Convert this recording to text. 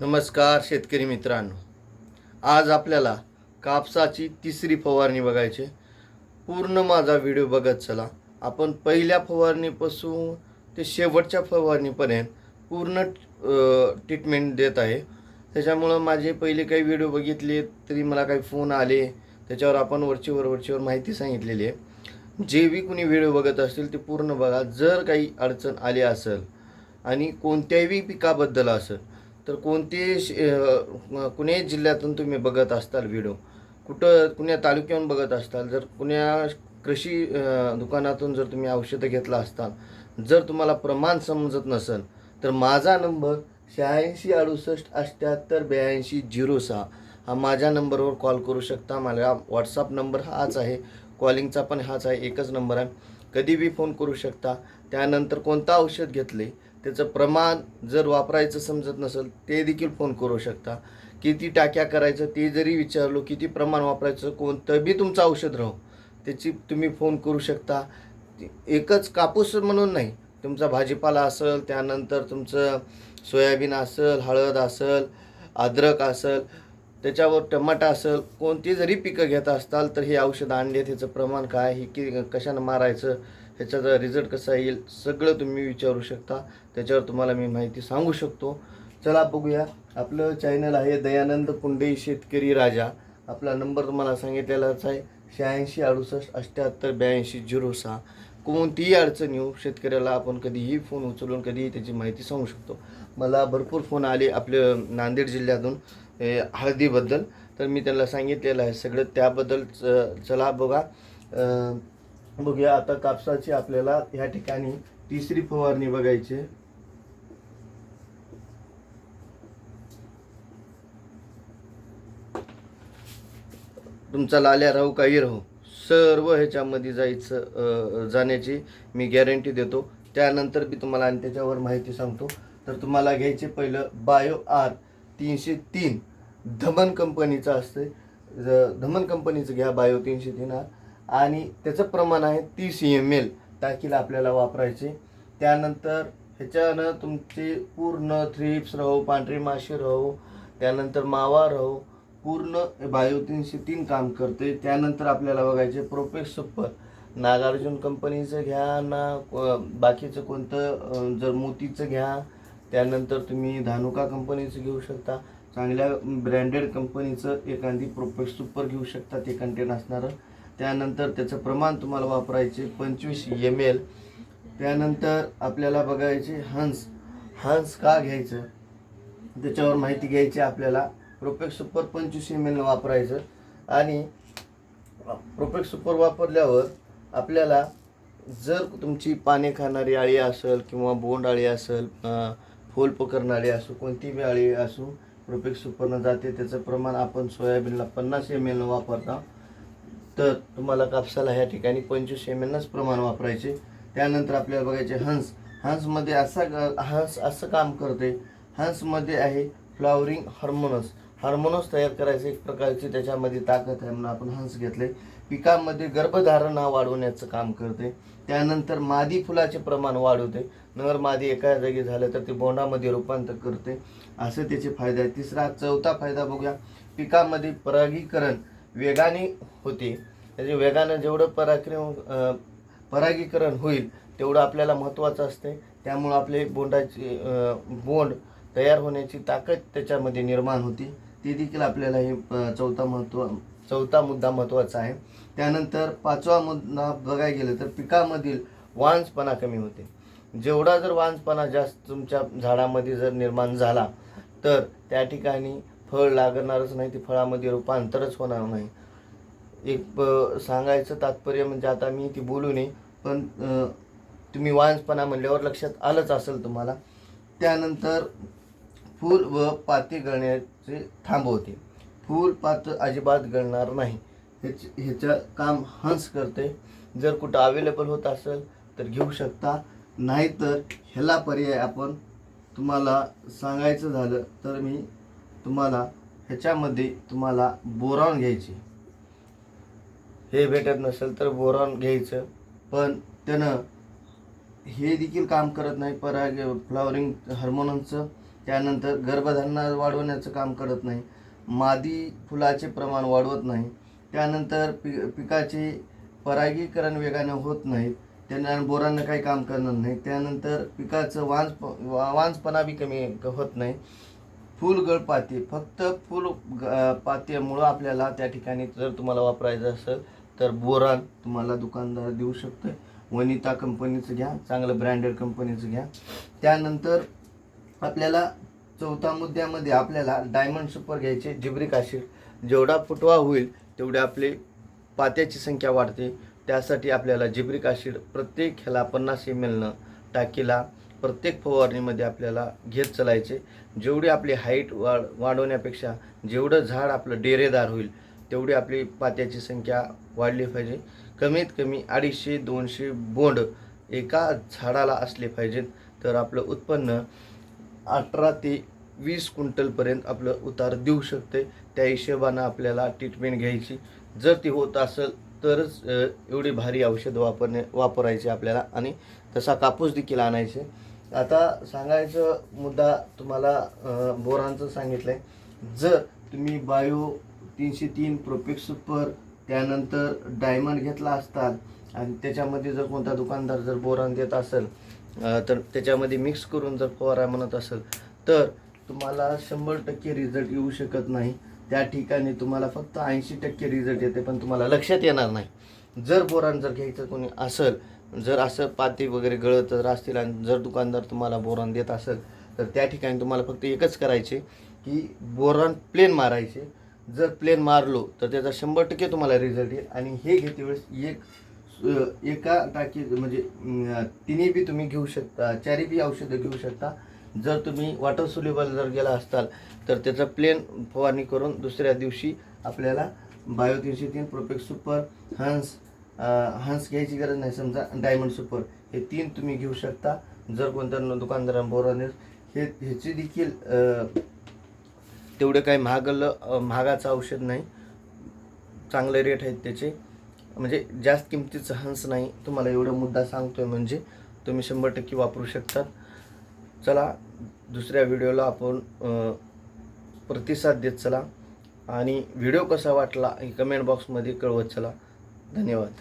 नमस्कार शेतकरी मित्रांनो. आज आपल्याला कापसाची तिसरी फवारणी बघायची. आहे. पूर्ण माझा व्हिडिओ बघत चला. आपण पहिल्या फवारणीपासून ते शेवटच्या फवारणीपर्यंत पूर्ण ट्रीटमेंट देत आहे. त्याच्यामुळं माझे पहिले काही व्हिडिओ बघितले तरी मला काही फोन आले. त्याच्यावर आपण वरचीवर वरचीवर माहिती सांगितलेली आहे. जे बी कुणी व्हिडिओ बघत असतील ते पूर्ण बघा. जर काही अडचण आली असेल आणि कोणत्याही पिकाबद्दल असेल तर कोणते श- अ, जिल्ह्यातून तुम्ही बघत असताल व्हिडिओ कुठं कुण्या तालुक्याहून बघत असताल? जर कुण्या कृषी दुकानातून जर तुम्ही औषधं घेतला असताल जर तुम्हाला प्रमाण समजत नसेल तर माझा नंबर शहाऐंशी अडुसष्ट अठ्ठ्याहत्तर ब्याऐंशी झिरो सहा हा माझ्या नंबरवर कॉल करू शकता. मला व्हॉट्सअप नंबर हाच आहे. कॉलिंगचा पण हाच आहे. एकच नंबर आहे. कधी बी फोन करू शकता. त्यानंतर कोणतं औषध घेतले त्याचं प्रमाण जर वापरायचं समजत नसेल ते देखील फोन करू शकता. किती टाक्या करायचं ते जरी विचारलो किती प्रमाण वापरायचं कोणतं बी तुमचं औषध राहो त्याची तुम्ही फोन करू शकता. एकच कापूस म्हणून नाही तुमचा भाजीपाला असेल त्यानंतर तुमचं सोयाबीन असेल हळद असेल अद्रक असेल त्याच्यावर टमाटा असेल कोणती जरी पिकं घेत असताल तर हे औषध आणले त्याचं प्रमाण काय हे की कशानं मारायचं ह्याचा रिझल्ट कसा येईल सगळं तुम्ही विचारू शकता. त्याच्यावर तुम्हाला मी माहिती सांगू शकतो. चला बघूया. आपलं चॅनल आहे दयानंद पुंडे शेतकरी राजा. आपला नंबर तुम्हाला सांगितलेलाच आहे शहाऐंशी अडुसष्ट अठ्ठ्याहत्तर ब्याऐंशी झिरो सहा. कोणतीही अडचण येऊ शेतकऱ्याला आपण कधीही फोन उचलून कधीही त्याची माहिती सांगू शकतो. मला भरपूर फोन आले आपल्या नांदेड जिल्ह्यातून हळदीबद्दल. तर मी त्यांना सांगितलेलं आहे सगळं. त्याबद्दल च- चला बघा. बघूया आता कापसाची आपल्याला ह्या ठिकाणी तिसरी फवारणी बघायची. आहे. तुमचा लाल्या राहू काही राहू? सर्व ह्याच्यामध्ये जायचं जाण्याची मी गॅरंटी देतो. त्यानंतर मी तुम्हाला आणि त्याच्यावर माहिती सांगतो. तर तुम्हाला घ्यायचे पहिलं बायो आर तीनशे तीन. धमन कंपनीचं असते धमन कंपनीचं घ्या बायो तीनशे तीन आर. आणि त्याचं प्रमाण आहे तीस एम एल टाकीला आपल्याला वापरायचे. त्यानंतर ह्याच्यानं तुमचे पूर्ण थ्रिप्स राहू पांढरी माशी राहो त्यानंतर मावा राहो पूर्ण बायो तीनशे तीन काम करते. त्यानंतर आपल्याला बघायचे प्रोपेक्स सुपर नागार्जुन कंपनीचं घ्या ना बाकीचं कोणतं जर मोतीचं घ्या त्यानंतर तुम्ही धानुका कंपनीचं घेऊ शकता. चांगल्या ब्रँडेड कंपनीचं एखादी प्रोपेक्स सुपर घेऊ शकता ते कंटेन असणारं. त्यानंतर त्याचं प्रमाण तुम्हाला वापरायचे पंचवीस एम एल त्यानंतर आपल्याला बघायचे हंस हंस का घ्यायचं? त्याच्यावर माहिती घ्यायची आपल्याला. प्रोपेक्स सुपर पंचवीस एम एल वापरायचं. आणि प्रोपेक्स सुपर वापरल्यावर आपल्याला जर तुमची पाने खाणारी आळी असेल किंवा बोंड आळी असेल फूल पकडणारी असो कोणती बी आळी असो प्रोपेक्स सुपरनं जाते त्याचं प्रमाण आपण सोयाबीनला पन्नास एम एलनं वापरता. तर तुम्हाला कापसाला ह्या ठिकाणी पंचवीस एम एलनंच प्रमाण वापरायचे. त्यानंतर आपल्याला बघायचे हंस. हंसमध्ये असा ग- हंस असं काम करते. हंसमध्ये आहे फ्लॉवरिंग हार्मोनस. हार्मोनस तयार करायचे एक प्रकारची त्याच्यामध्ये ताकद आहे म्हणून आपण हंस घेतले. पिकामध्ये गर्भधारणा वाढवण्याचं काम करते. त्यानंतर मादी फुलाचे प्रमाण वाढवते. नर मादी एका जागी झालं तर ते बोंडामध्ये रूपांतर करते. असे त्याचे फायदे आहेत. तिसरा चौथा फायदा बघूया. पिकामध्ये परागीकरण. वेगाने होते. त्याचे वेगानं जेवढं पराक्रम परागीकरण होईल तेवढं आपल्याला महत्त्वाचं असते. त्यामुळं आपले बोंडाची बोंड तयार होण्याची ताकद त्याच्यामध्ये निर्माण होती. ते देखील आपल्याला हे चौथा महत्त्व चौथा मुद्दा महत्त्वाचा आहे. त्यानंतर पाचवा मुद्दा बघायला गेलं तर पिकामधील वांसपणा कमी होते. जेवढा जर वांसपणा जास्त तुमच्या झाडामध्ये जर निर्माण झाला तर त्या ठिकाणी फळ लागणारच नाही ते फळामध्ये रूपांतरच होणार नाही. एक प- सांगायचं तात्पर्य म्हणजे आता मी ती बोलू नये पण तुम्ही वांसपणा म्हणल्यावर लक्षात आलंच असेल तुम्हाला. त्यानंतर फूल व पाती गळण्याचे थांबवते फूल पात अजिबात गळणार नाही. ह्याच ह्याचं काम हंस करते. जर कुठं अवेलेबल होत असेल तर घेऊ शकता. नाहीतर ह्याला पर्याय आपण तुम्हाला सांगायचं झालं तर मी तुम्हाला ह्याच्यामध्ये तुम्हाला बोरॉन घ्यायचे. हे भेटत नसेल तर बोरॉन घ्यायचं. पण त्यानं हे देखील काम करत नाही पराग फ्लॉवरिंग हार्मोनचं त्यानंतर गर्भधारणा वाढवण्याचं काम करत नाही. मादी फुलाचे प्रमाण वाढवत नाही. त्यानंतर पि पिकाचे परागीकरण वेगाने होत नाही. त्यांना बोरांना काही काम करणार नाही. त्यानंतर पिकाचं वांज वांजपणा बी कमी होत नाही. फुल गळपाती फक्त फुल ग- आपल्याला त्या ठिकाणी जर तुम्हाला वापरायचं असेल तर बोरान तुम्हाला दुकानदार देऊ शकतोय. वनिता कंपनीचं घ्या चांगलं ब्रँडेड कंपनीचं घ्या. त्यानंतर आपल्याला चौथा मुद्द्यामध्ये आपल्याला डायमंड सुपर घ्यायचे जिब्रिक आशिड जेवढा फुटवा होईल तेवढे आपले पात्याची संख्या वाढते. त्यासाठी आपल्याला जिब्रिक आशिड प्रत्येक ह्याला पन्नास एम एलनं टाकीला प्रत्येक फवारणीमध्ये आपल्याला घेत चालायचे. जेवढी आपली हाईट वाढ वाढवण्यापेक्षा जेवढं झाड आपलं डेरेदार होईल तेवढी आपली पात्याची संख्या वाढली पाहिजे. कमीत कमी अडीचशे दोनशे बोंड एका झाडाला असले पाहिजेत तर आपलं उत्पन्न अठरा ते वीस क्विंटलपर्यंत आपलं उतार देऊ शकते. त्या हिशोबानं आपल्याला ट्रीटमेंट घ्यायची. जर ती होत असेल तरच एवढी भारी औषध वापरणे वापरायची आपल्याला. आणि तसा कापूस देखील आणायचे. आता सांगायचं मुद्दा तुम्हाला बोरांचं सांगितलं आहे जर तुम्ही बायो तीनशे तीन प्रोपेक्स सुपर त्यानंतर डायमंड घेतला असताल आणि त्याच्यामध्ये जर कोणता दुकानदार जर बोरान देत असेल तर त्याच्यामध्ये मिक्स करून जर फवारा म्हणत असेल तर तुम्हाला शंभर टक्के रिझल्ट येऊ शकत नाही. त्या ठिकाणी तुम्हाला फक्त ऐंशी टक्के रिझल्ट येते पण तुम्हाला लक्षात येणार नाही. जर बोरान जर घ्यायचं कोणी असेल जर असं पाते वगैरे गळत जर असतील आणि जर दुकानदार तुम्हाला बोरॉन देत असेल तर त्या ठिकाणी तुम्हाला फक्त एकच करायचे की बोरॉन प्लेन मारायचे. जर प्लेन मारलो तर त्याचा शंभर टक्के तुम्हाला रिझल्ट येईल. आणि हे घेते वेळेस एक एका टाकी म्हणजे तिन्ही बी तुम्ही घेऊ शकता चारी बी औषधं घेऊ शकता. जर तुम्ही वॉटर सोल्युबल जर गेला असताल तर त्याचा प्लेन फवारणी करून दुसऱ्या दिवशी आपल्याला बायो तीनशे तीन प्रोपेक्स सुपर हंस हंस घ्यायची गरज नाही. समजा डायमंड सुपर हे तीन तुम्ही घेऊ शकता. जर कोणत्या दुकानदारा बोराने हे ह्याची देखील तेवढं काही महागलं महागाचं औषध नाही. चांगले रेट आहेत त्याचे. म्हणजे जास्त किमतीचं हंस नाही. तुम्हाला एवढा मुद्दा सांगतोय म्हणजे तुम्ही शंभर टक्के वापरू शकतात चला दुसऱ्या व्हिडिओला आपण प्रतिसाद देत चला. आणि व्हिडिओ कसा वाटला हे कमेंट बॉक्समध्ये कळवत चला. धन्यवाद.